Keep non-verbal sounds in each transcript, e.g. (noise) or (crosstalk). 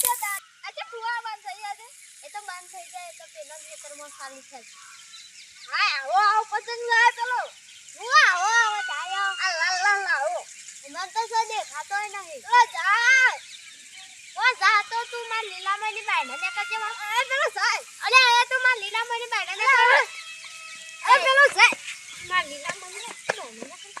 છે તાર આજે ફુવા બંધ થઈ છે એ તો બંધ થઈ જાય તો પેલા ખેતરમાં ખાલી થાય હા આવો આવો પતંગ લાવ ચલો હું આવો આવો જાય આ લાલ લાલ આવો મને તો શું દેખાતો નહીં ઓ જાય ઓ જા તો તું માર લીલામણી બાયને ને કજે એ પેલો જાય અલે એ તું માર લીલામણી બાયને ને એ પેલો જાય માર લીલામણી બાયને ને કજે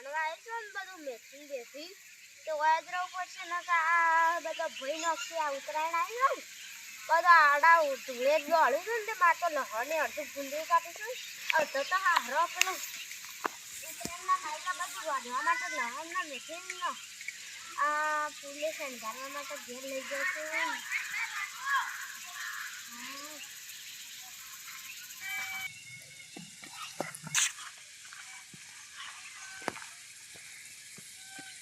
લણવા આવી છે ને બધું મેથી બેસી. તો વાજ ઉપર છે ને આ બધા ભઈ નોખી આ ઉત્તરાયણ આવી ને, બધા આડા ધૂળે જ દોડ્યું છે ને તે મારે તો લહને અડધું ગુંડી કાઢીશું અડધો તો હારો પેલું ઉત્તરાયણના નાયલા બધું વાઢવા માટે લહણના મેથી ન. આ ફૂલે શણગારવા માટે ઘેર લઈ ગયો હા.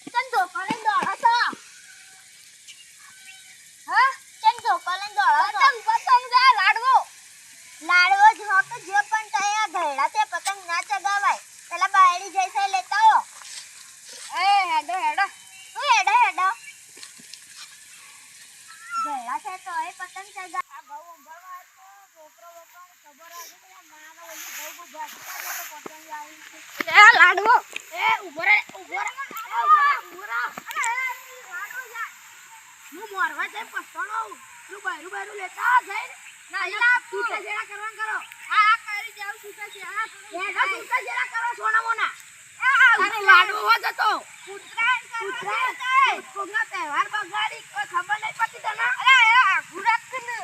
ચલ ધોકો લઈને દોડો છો હા ચલ ધોકો લઈને દોડો છો પતંગ પતંગ જા લાડવો લાડવો જ હોક જે પણ તયા ઘરડા તે પતંગ ના ચગાવાય પેલા બાયડી જૈસે લેતા હો એ હેડો હેડો હું હેડો હેડો ઘરડા છે તો એ પતંગ ચગા આ ઘઉં ઉંભરવા તો છોકરો બોકરો ખબર આવી કે માનો ઓલી ઘઉં બહુ ભાગતા તો પતંગ આવી છે એ લાડવો. એ ઊભો રે ઊભો રે. ઊભો રે ઊભો રે. અરે યાર. હું મોરવા જાય પસણો તું બાયરું બાયરું લેતા જઈ ના યાર છૂટા જેડા કરવાન કરો. હા હા કરી જાવ છૂટા જેડા એડા છૂટા જેડા કરો સોના મોના તારો લાડવો હો જતો ઉત્તરાયણ. તહેવાર બગાડી કોઈ ખબર નહીં પડતી તને? અરે આ Bu da ને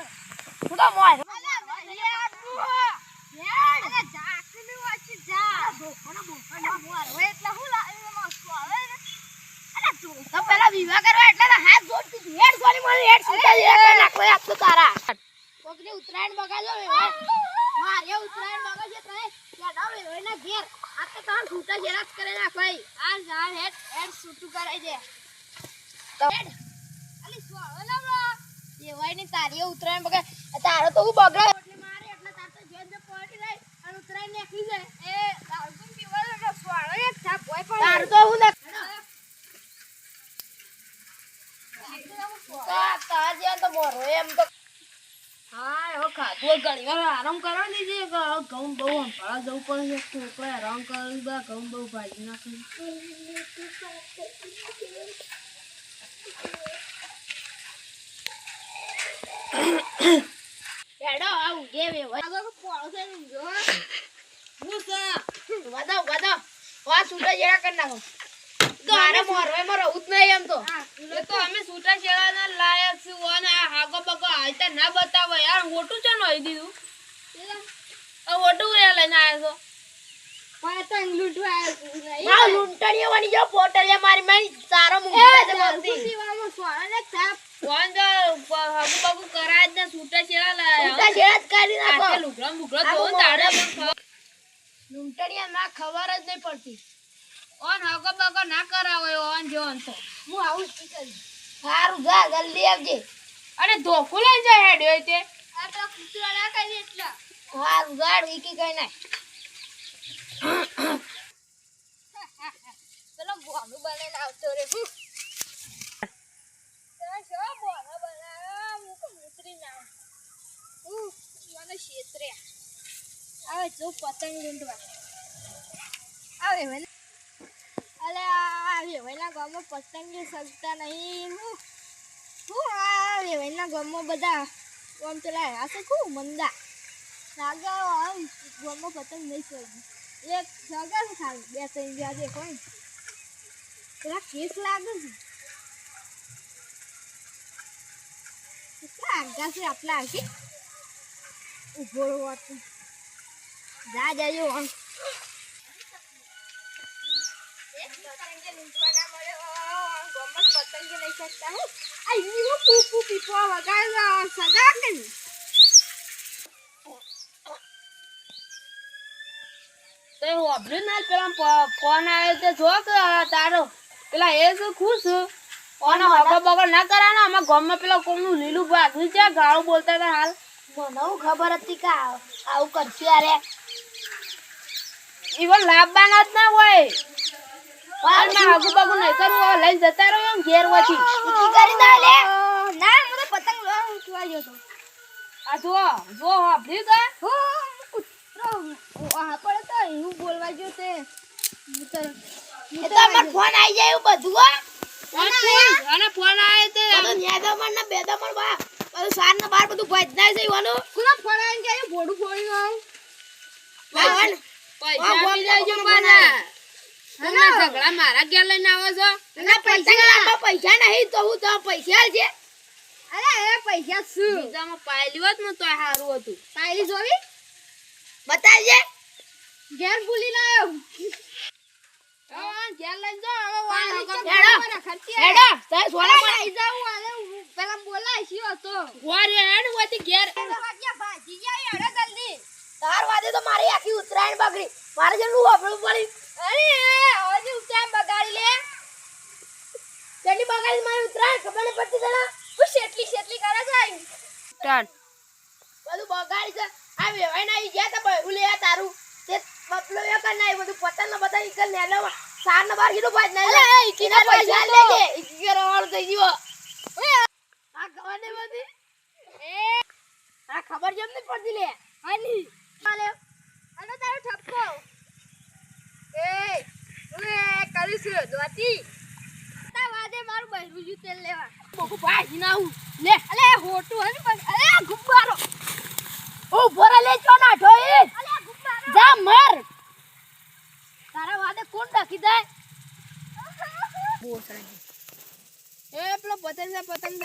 ગોળી મારી ઉત્તરાયણ બગાડ્યો તય કેડા વેવાયના ઘેર આ તો તાર છૂટા જેરા જ કરે ભાઈ આ જા હેડ હેડ છૂટું કરાઈ દે હેડ અલી સ્વાળો લાવડો ને તારી ઉતરાયણ બગાડ તારો તો હું બગડે એટલે મારે એટલે તાર તો જેન જે પડી જાય અને ઉત્તરાયણ નીકળી જાય. એ તારું તો સ્વાળો એક છાપ હોય પણ તારું તો હું ના હેડો આ ઉગે વેવાય આગળ પોળો જો. હું સા વાદો વાદો વા છૂટા જેડા કરી નાખો. મારે મોરવાઈમાં રહું જ નહીં એમ તો. એ તો અમે છૂટા છેડાના લાયક છું અને આ હાગો બગો હાલતા ના બતાવો. યાર ઓટું છે નો દીધું? આ ઓટું રે લઈને લૂંટવા છો લૂંટણીઓ બની જાવ પોટલિયા મારી મારી સારો મૂકી બોલતી શિવામાં ને છાપ કોણ તો હાગુ બગુ કરાય જ ને છૂટા છેડા લાયા. છૂટા છેડા જ કરી નાખો. આ લુગડા બુગડા આ ધોન બહુ તારે મોટા પણ ખબર. ના ખબર જ નહીં પડતી. ઓન હાગો બગો ના કરાવો ઓન જો ઓન તો. હું આવું જ કરી? સારું જા જલ્દી આવજે. અરે ધોકું લઈને જાય હેડ્યો તે. આ તો કૂતરા ના કરી એટલા. સારું ગાડ વીકી કઈ નાખ. (coughs) પેલો બોનું બનાવીને આવતો રે હું તમે શું બોનો બનાવ્યો હું તો ઉતરી ના હું મને શેતરે આવે જો પતંગ આવે મને અલે આ વેવાઈના ગામમાં પતંગ સગતા નહીં હું હું આ વેવાઈના ગામમાં બધા મંદા લાગે આમ ગામમાં પતંગ નહીં સગી એક સગા ખાલી બે ત્રણ જ્યાં કોણ પેલા કેસ લાગે છે આગા છે આટલા આગી ઊભો આટલું. જા જાજો આમ. ફોન આવ્યો તે જો કે તારો. પેલા એ શું ખુશ? ફોન હગો બગો ના કરાનો? આમાં ગામમાં પેલા કોમનું લીલું ભાગ્યું છે ગાળો બોલતા હતા હાલ? મને ખબર હતી કે આવું કરશે અરે ઈવન લાભવાના જ ના હોય. અને મેં આગુ બાગુ નહીં કરવું લઈને જતા રહ્યો એમ ઘેર વધી. કરી દે લે. ના હું તો પતંગ લેવા ઉઠવા ગયો તો આ જો જો હો કૂતરો તો એવું બોલવા ગયો તે. એ તો અમાર ફોન આવી જાય એવું બધું હો. ફોન આવ્યો તે. બધું નેદામણ બા બધું સાર ને બાર બધું ભજના વાનો કુલા ફરાઈ કે ગયા બોડું ફોડી આવું? પૈસા હા, આપી દેજો મને હા, તમે ઝઘડા મારા ઘેર લઈને આવો છો? ના પૈસા પૈસા નહીં તો હું તો પૈસા છે? અરે એ પૈસા શું? બીજામાં પાયલી હોત ને તો સારું હતું. પાયલી જોવી? બતાવજે. ઘેર ભૂલી ના આવ્યો. હવે ઘેર લઈને જાઓ, હવે હેડો. હેડો. તારે સોના પર આવી જાવ આલે પેલા બોલાય છે તો વારે હેડ હોતી ઘેર. ભાજી જાય હેડો જલ્દી. તાર વાદે તો મારી આખી ઉતરાયણ બગડી. મારે જેટલું વાપરવું પડી અરે હવે ઉતરાયણ બગાડી લે. તેની બગાડી મારી ઉતરાયણ ખબર નહીં પડતી તને? હું શેટલી શેટલી કરે જાય સ્ટાર્ટ બધું બગાડી છે. આ વેવાઈ ના ગયા તો બહેરું લે તારું. તે બપલો એ કર નાય બધું પતંગ ને બધા ઈકલ ને લે સાર ને બાર કીધું ભાજ ના લે ઈકી ના પૈસા લેજે ઈકી કે? થઈ ગયો. આ ખબર નહીં બધી એ. આ ખબર જેમ નહીં પડતી લે? હાલી. તારો ઠપકો. એ કરીશ તા વાદે મારું બહેરું જુ તેલ લેવા. બોકુ ભાજી ના લે. અલે હોટું હે પણ અલે ગુબ્બારો. ઓ ભરા લે છો ના ઢોઈ અલે ગુબ્બારો. જા મર. તારા વાદે કોણ ડાકી દે? એ પેલો પતંગ પતંગ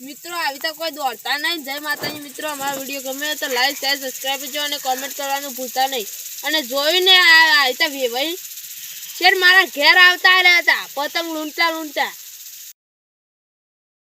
મિત્રો, આવી તો કોઈ દોડતા નહીં. જય માતાજી મિત્રો, અમારો વીડિયો ગમે તો લાઈક શેર સબસ્ક્રાઈબ કરજો અને કોમેન્ટ કરવાનું ભૂલતા નહીં. અને જોઈને આવી તો વેવાઈ શેર મારા ઘેર આવતા રહ્યા હતા. પતંગ લૂંટતા લૂંટતા.